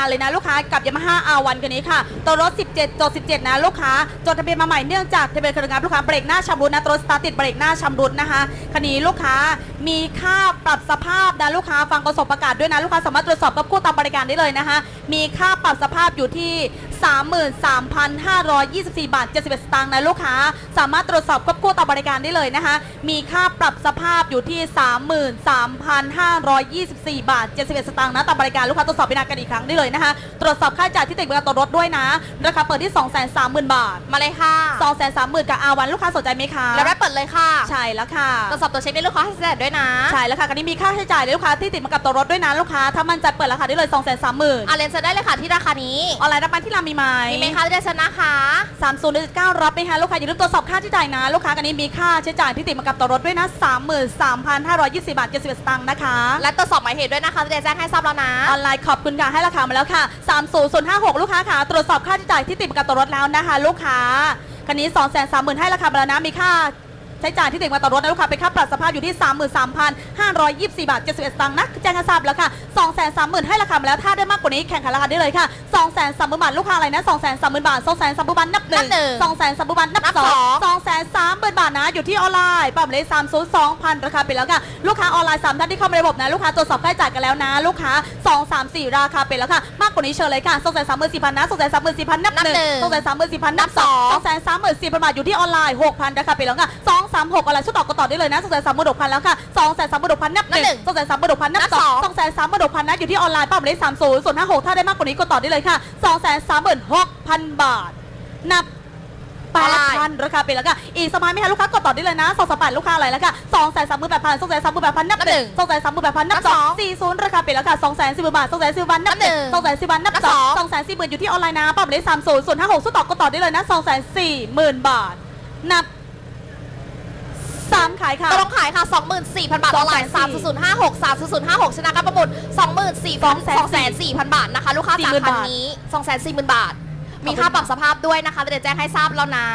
การเลยนะลูกค้ากับ Yamaha R1 คันนี้ค่ะตัวรถ 17จด17 นะลูกค้าจดทะเบียนมาใหม่เนื่องจากทะเบียนคันงานลูกค้าเบรกหน้าชำรุดนะตัวรถสตาร์ติดเบรกหน้าชำรุดนะคะคันนี้ลูกค้ามีค่าปรับสภาพนะลูกค้าฟังกระสบประกาศด้วยนะลูกค้าสามารถตรวจสอบกับคู่ตามบริการได้เลยนะคะมีค่าปรับสภาพอยู่ที่ 33,524 บาท 71 สตางค์นะลูกค้า สามารถตรวจสอบควบคู่ต่อบริการได้เลยนะคะ มีค่าปรับสภาพอยู่ที่ 33,524 บาท 71 สตางค์นะต่อบริการลูกค้าตรวจสอบเป็นกันอีกครั้งได้เลยนะคะ ตรวจสอบค่าใช้จ่ายที่ติดประกันต่อรถด้วยนะ ราคาเปิดที่ 230,000 บาท มาเลยค่ะ 230,000 กับอาวันลูกค้าสนใจไหมคะแล้วได้เปิดเลยค่ะ ใช่แล้วค่ะ ตรวจสอบตัวเช็คได้ลูกค้าให้เสร็จด้วยนะ ใช่แล้วค่ะคันนี้มีค่าใช้จ่ายเลยลูกค้าที่ติดมากับตัวรถด้วยนะลูกค้า ถ้ามั่นใจเปิดราคาได้เลย 230,000อะเรียนเสร็จได้เลยค่ะที่ราคานี้ออนไลน์รับมาที่รามีไหมมีไหมคะเรียนเสร็จนะคะสามศูนย์เก้ารับไหมคะลูกค้าอย่าลืมตรวจสอบค่าใช้จ่ายนะ ลูกค้ากันนี้มีค่าใช้จ่ายที่ติดมากับตัวรถด้วยนะ33,520บาท71สตางค์นะคะ และตรวจสอบหมายเหตุด้วยนะคะเรียนแจ้งให้ทราบแล้วนะ ออนไลน์ขอบคุณค่ะให้ราคามาแล้วค่ะ30056ลูกค้าค่ะตรวจสอบค่าใช้จ่ายที่ติดมากับตัวรถแล้วนะคะ ลูกค้าคันนี้230,000ให้ราคามาแล้วนะมีค่า ใช้จ่ายที่ติดมากับตัวรถนะลูกค้าเป็นค่าปรับสภาพอยู่ที่ 33,524 บาท 71สตางค์นะแจ้งให้ทราบแล้วค่ะ 230,000 ให้ราคามาแล้วถ้าได้มากกว่านี้แข่งขันราคาได้เลยค่ะ 230,000 บาทลูกค้าอะไรนะ230,000 บาท230,000บาทนับหนึ่งนับหนึ่ง230,000บาทนับนับสอสองงสองแสนสามหมื่นบาทนะอยู่ที่ออนไลน์ปรับเลยสามศูนย์สองพันราคาไปแล้วค่ะลูกค้าออนไลน์สามท่านที่เข้ามาในระบบนะลูกค้าตรวจสอบค่าใช้จ่ายกันแล้วนะ ลูกค้าสองสามสี่ราคาไปแล้วค่ะมากกว่านี้เชิญเลยค่ะสองแสนสามหมื่นสี่พันนะสองแสนสามหมื่นสี่พันนับนับหนึ่งหนึ่งสองแสนสามหมื่นสี่พันนับสองสองแสนสามหมื่นสี่พันบาทอยู่ที่ออนไลน์หกพันราคาไปแล้วค่ะสองสามหกอะไรชุดต่อก็ต่อได้เลยนะสองแสนสามหมื่นหกพันแล้วค่ะสองแสนสามหมื่นหกพันนับหนึ่งนับหนึ่งสองแสนสามหมื่นหกพันนับนับสสอองง สองแสนสามหมื่นหกพันนะอยู่ที่ออนไลน์ปรับเลยสามศูนย์ส่วนห้าหกถ้าได้มากกว่านี้ก็ต่อได้เลยค่ะสองแสนสามหมื่นหกพันบาท นับแปดพันราคาเป็นแล้วค่ะอีกสมัยไหมคะลูกค้ากดต่อได้เลยนะสองสามแปดลูกค้าอะไรแล้วค่ะสองแสนสามหมื่นแปดพันสองแสนสามหมื่นแปดพันนับนับหหนึ่นึ่งงสองแสนสามหมื่นแปดพันนับนับสสอองงสี่ศูนย์ราคาเป็นแล้วค่ะสองแสนสี่หมื่นบาทสองแสนสี่บาทนับหนึ่งนับหนึ่งสองแสนสี่บาทนับนับสสอองง สองแสนสี่หมื่นอยู่ที่ออนไลน์นะปรับเลยสามศูนย์ส่วนห้าหกสู้ต่อก็ต่อได้เลยนะสองแสนสี่หมื่นบาท นับ สามขายค่ะตกลงขายค่ะ 24,000 บาทออนไลน์3056 3056ชนะการประมูล24,000 2,400,000บาทนะคะ ลูกค้าจาก40,000คันนี้ 240,000 บาท มีค่าปรับสภาพด้วยนะคะเดี๋ยวแจ้งให้ทราบแล้วนะ